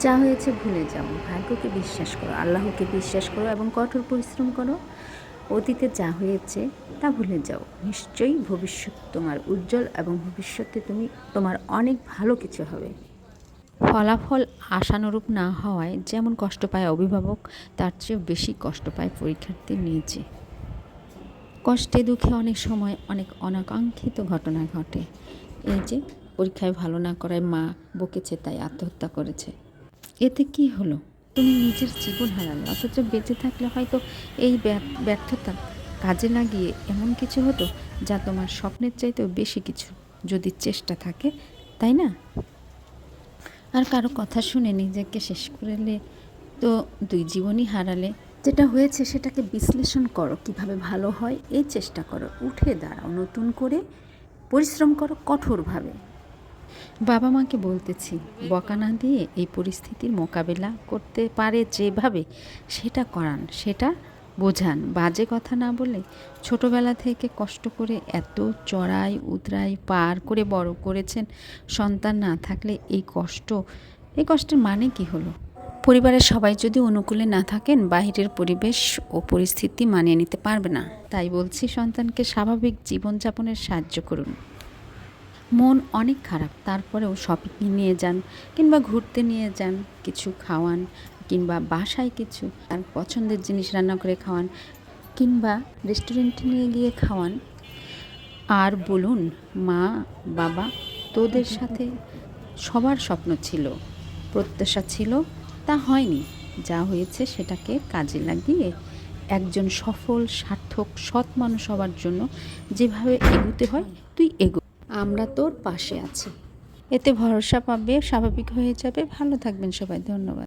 যা হয়েছে ভুলে যাও। ভাগ্যকে বিশ্বাস করো, আল্লাহকে বিশ্বাস করো এবং কঠোর পরিশ্রম করো। অতীতে যা হয়েছে তা ভুলে যাও। নিশ্চয়ই ভবিষ্যৎ তোমার উজ্জ্বল এবং ভবিষ্যতে তুমি, তোমার অনেক ভালো কিছু হবে। ফলাফল আশানুরূপ না হওয়ায় যেমন কষ্ট পায় অভিভাবক, তার চেয়েও বেশি কষ্ট পায় পরীক্ষার্থী নিজে। কষ্টে দুঃখে অনেক সময় অনেক অনাকাঙ্ক্ষিত ঘটনা ঘটে। এই যে, পরীক্ষায় ভালো না করায় মা বকেছে তাই আত্মহত্যা করেছে। এতে কি হলো? তুমি নিজের জীবন হারালে, অথচ বেঁচে থাকলে হয়তো এই ব্যর্থ- ব্যর্থতা কাজে লাগিয়ে এমন কিছু হতো যা তোমার স্বপ্নের চাইতেও বেশি কিছু। যদি চেষ্টা থাকে, তাই না? আর কারও কথা শুনে নিজেকে শেষ করলে তো দুই জীবনই হারালে। যেটা হয়েছে সেটাকে বিশ্লেষণ করো, কীভাবে ভালো হয়। এই চেষ্টা করো, উঠে দাঁড়াও, নতুন করে পরিশ্রম করো কঠোরভাবে। বাবা মাকে বলতেছি, বকা না দিয়ে এই পরিস্থিতির মোকাবেলা করতে পারে যেভাবে সেটা করান, সেটা বোঝান। বাজে কথা না বলে ছোটবেলা থেকে কষ্ট করে এত চড়াই, উতরাই, পার করে বড় করেছেন সন্তান না থাকলে এই কষ্ট, এই কষ্টের মানে কি হলো? পরিবারের সবাই যদি অনুকূলে না থাকেন, বাহিরের পরিবেশ ও পরিস্থিতি মানিয়ে নিতে পারবে না। তাই বলছি সন্তানকে স্বাভাবিক জীবনযাপনের সাহায্য করুন। মন অনেক খারাপ, তারপরেও শপিংয়ে নিয়ে যান কিংবা ঘুরতে নিয়ে যান, কিছু খাওয়ান কিংবা বাসায় কিছু তার পছন্দের জিনিস রান্না করে খাওয়ান কিংবা রেস্টুরেন্টে নিয়ে গিয়ে খাওয়ান। আর বলুন, মা, বাবা, তোদের সাথে সবার স্বপ্ন ছিল, প্রত্যাশা ছিল, তা হয়নি। যা হয়েছে সেটাকে কাজে লাগিয়ে একজন সফল, সার্থক, সৎ মানুষ হওয়ার জন্য যেভাবে এগুতে হয়, তুই আমরা তোর পাশে আছি। এতে ভরসা পাবে স্বাভাবিক হয়ে যাবে। ভালো থাকবেন সবাই ধন্যবাদ।